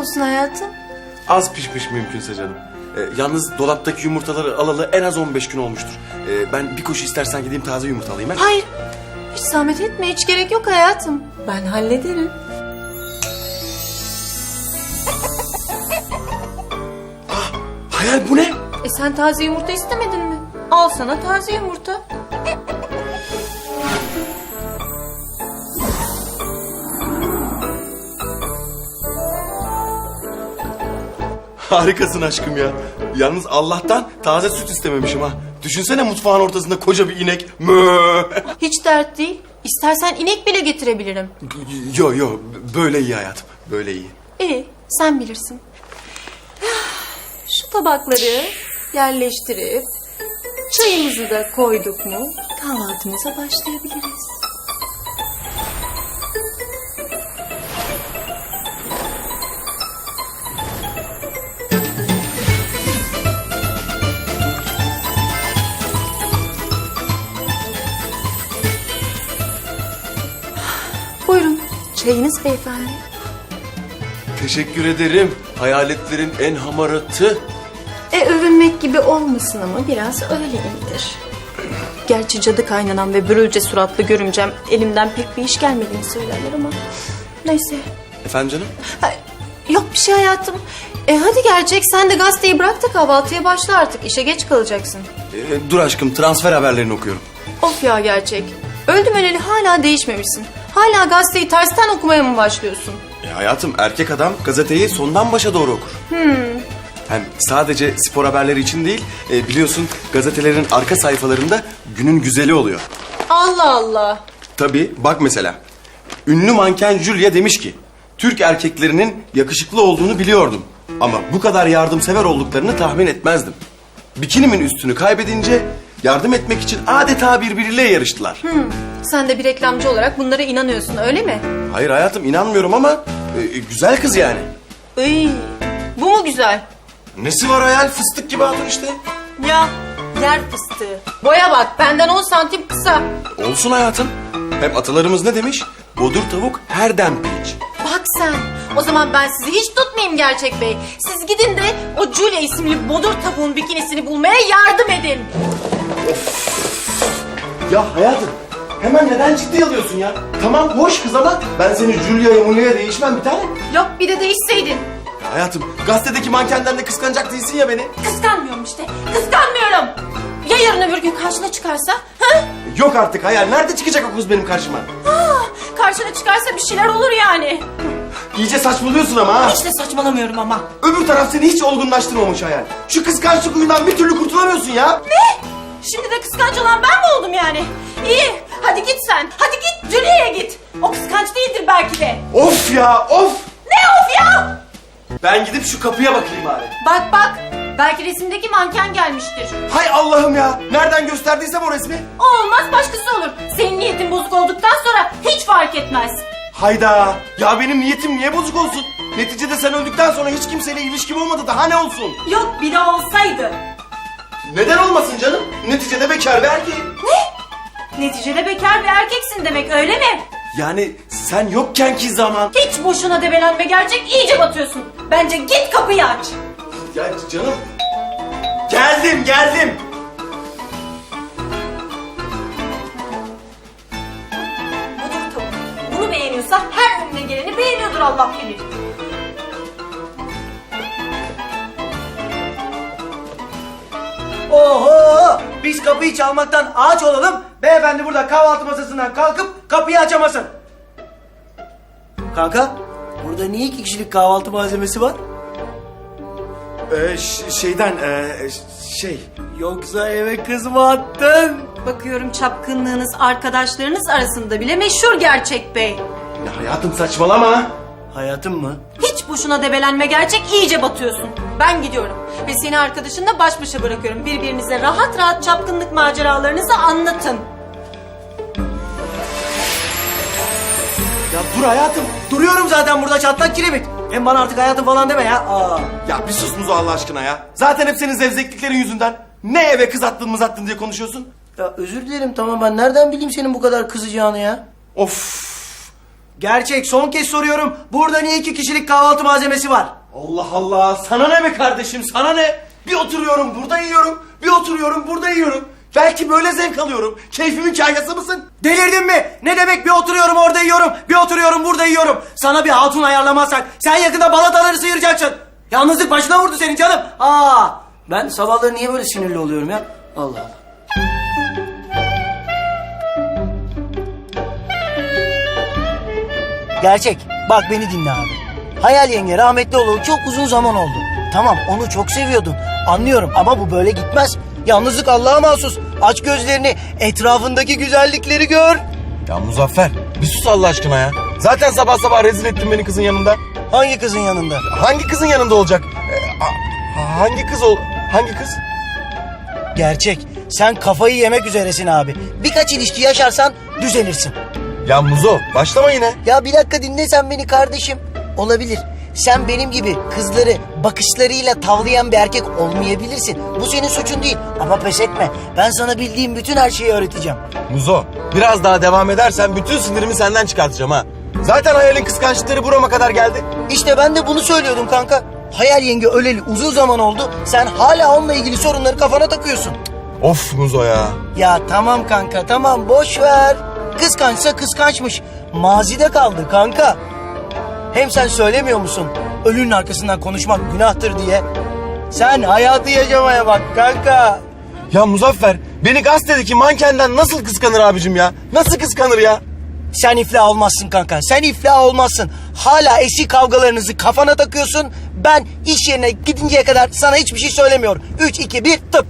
olsun hayatım? Az pişmiş mümkünse canım. Ee, yalnız dolaptaki yumurtaları alalı en az 15 gün olmuştur. Ee, ben bir koşu istersen gideyim taze yumurta alayım ben. Hayır. Hiç zahmet etme. Hiç gerek yok hayatım. Ben hallederim. Hayal bu ne? E sen taze yumurta istemedin mi? Al sana taze yumurta. Harikasın aşkım ya. Yalnız Allah'tan taze süt istememişim ha. Düşünsene mutfağın ortasında koca bir inek. Mö. Hiç dert değil. İstersen inek bile getirebilirim. Yo yo böyle iyi hayatım. Böyle iyi. İyi, sen bilirsin. Şu tabakları yerleştirip çayımızı da koyduk mu kahvaltımıza başlayabiliriz. Çayınız beyefendi. Teşekkür ederim. Hayaletlerin en hamaratı. E övünmek gibi olmasın ama biraz öyleyimdir. Gerçi cadı kaynanan ve börülce suratlı görümcem elimden pek bir iş gelmediğini söylerler ama... Neyse. Efendim canım? Ha, yok bir şey hayatım. E hadi gerçek sen de gazeteyi bırak da kahvaltıya başla artık. İşe geç kalacaksın. Ee, dur aşkım transfer haberlerini okuyorum. Of ya gerçek. Öldüm öleli hala değişmemişsin. Hala gazeteyi tersten okumaya mı başlıyorsun? E hayatım erkek adam gazeteyi sondan başa doğru okur. Hem sadece spor haberleri için değil e, biliyorsun gazetelerin arka sayfalarında günün güzeli oluyor. Allah Allah. Tabii bak mesela ünlü manken Julia demiş ki Türk erkeklerinin yakışıklı olduğunu biliyordum ama bu kadar yardımsever olduklarını tahmin etmezdim. Bikinimin üstünü kaybedince yardım etmek için adeta birbiriyle yarıştılar. Sen de bir reklamcı olarak bunlara inanıyorsun öyle mi? Hayır hayatım inanmıyorum ama e, güzel kız yani. Iy, bu mu güzel? Nesi var hayal fıstık gibi hatun işte. Ya yer fıstığı. Boya bak benden 10 santim kısa. Olsun hayatım. Hem atalarımız ne demiş? Bodur tavuk her dem pirinç. Bak sen. O zaman ben sizi hiç tutmayayım Gerçek Bey. Siz gidin de o Julia isimli bodur tavuğun bikinisini bulmaya yardım edin. Ya hayatım hemen neden ciddi alıyorsun ya? Tamam hoş kız ama ben seni Julia'ya Mulia'ya değişmem bir tane. Yok bir de değişseydin. Ya hayatım gazetedeki mankenden de kıskanacak değilsin ya beni. Kıskanmıyorum işte. Kıskanmıyorum. Ya yarın öbür gün karşına çıkarsa? Ha? Yok artık hayal nerede çıkacak o kız benim karşıma? Aa, karşına çıkarsa bir şeyler olur yani. İyice saçmalıyorsun ama ha. Hiç de saçmalamıyorum ama. Öbür taraf seni hiç olgunlaştırmamış hayal. Şu kıskançlık huyundan bir türlü kurtulamıyorsun ya. Ne? Şimdi de kıskanç olan ben mi oldum yani? İyi. Hadi git sen. Hadi git Julia'ya git. O kıskanç değildir belki de. Of ya of. Ne of ya? Ben gidip şu kapıya bakayım bari. Bak bak. Belki resimdeki manken gelmiştir. Hay Allah'ım ya. Nereden gösterdiysem o resmi. O olmaz başkası olur. Senin niyetin bozuk olduktan sonra hiç fark etmez. Hayda. Ya benim niyetim niye bozuk olsun? Neticede sen öldükten sonra hiç kimseyle ilişkim olmadı. Daha ne olsun? Yok bir de olsaydı. Neden olmasın canım? Neticede bekar bir erkeğim. Neticede bekar bir erkeksin demek öyle mi? Yani sen yokken ki zaman. Hiç boşuna debelenme gerçek iyice batıyorsun. Bence git kapıyı aç. Ya canım. Geldim geldim. Bunu beğeniyorsa her önüne geleni beğeniyordur Allah bilir. Oho! Biz kapıyı çalmaktan ağaç olalım. Beyefendi burada kahvaltı masasından kalkıp kapıyı açamasın. Kanka, burada niye iki kişilik kahvaltı malzemesi var? Ee, şeyden ee, şey. Yoksa eve kız mı attın? Bakıyorum çapkınlığınız arkadaşlarınız arasında bile meşhur gerçek bey. Ya hayatım saçmalama. Hayatım mı? Hiç boşuna debelenme gerçek iyice batıyorsun. Ben gidiyorum ve seni arkadaşınla baş başa bırakıyorum. Birbirinize rahat rahat çapkınlık maceralarınızı anlatın. Ya dur hayatım. Duruyorum zaten burada çatlak kiremit. Hem bana artık hayatım falan deme ya. Aa. Ya bir sus Muzo Allah aşkına ya. Zaten hep senin zevzekliklerin yüzünden. Ne eve kız attın mı attın diye konuşuyorsun. Ya özür dilerim tamam ben nereden bileyim senin bu kadar kızacağını ya? Of. Gerçek son kez soruyorum. Burada niye iki kişilik kahvaltı malzemesi var? Allah Allah sana ne be kardeşim sana ne? Bir oturuyorum burada yiyorum. Bir oturuyorum burada yiyorum. Belki böyle zevk alıyorum. Keyfimin kahyası mısın? Delirdin mi? Ne demek bir oturuyorum orada yiyorum, bir oturuyorum burada yiyorum. Sana bir hatun ayarlamazsak sen yakında balataları sıyıracaksın. Yalnızlık başına vurdu senin canım. Aa, ben sabahları niye böyle sinirli oluyorum ya? Allah Allah. Gerçek. Bak beni dinle abi. Hayal yenge rahmetli olalı çok uzun zaman oldu. Tamam onu çok seviyordun. Anlıyorum ama bu böyle gitmez. Yalnızlık Allah'a mahsus. Aç gözlerini, etrafındaki güzellikleri gör. Ya Muzaffer bir sus Allah aşkına ya. Zaten sabah sabah rezil ettin beni kızın yanında. Hangi kızın yanında? Hangi kızın yanında olacak? Ee, a- hangi kız ol? Hangi kız? Gerçek. Sen kafayı yemek üzeresin abi. Birkaç ilişki yaşarsan düzelirsin. Ya Muzo başlama yine. Ya bir dakika dinle sen beni kardeşim. Olabilir. Sen benim gibi kızları bakışlarıyla tavlayan bir erkek olmayabilirsin. Bu senin suçun değil. Ama pes etme. Ben sana bildiğim bütün her şeyi öğreteceğim. Muzo biraz daha devam edersen bütün sinirimi senden çıkartacağım ha. Zaten hayalin kıskançlıkları burama kadar geldi. İşte ben de bunu söylüyordum kanka. Hayal yenge öleli uzun zaman oldu. Sen hala onunla ilgili sorunları kafana takıyorsun. Of Muzo ya. Ya tamam kanka tamam boş ver. Kıskançsa kıskançmış. Mazide kaldı kanka. Hem sen söylemiyor musun? Ölünün arkasından konuşmak günahtır diye. Sen hayatı yaşamaya bak kanka. Ya Muzaffer beni gazetedeki mankenden nasıl kıskanır abicim ya? Nasıl kıskanır ya? Sen iflah olmazsın kanka. Sen iflah olmazsın. Hala eski kavgalarınızı kafana takıyorsun. Ben iş yerine gidinceye kadar sana hiçbir şey söylemiyorum. 3, 2, 1 tıp.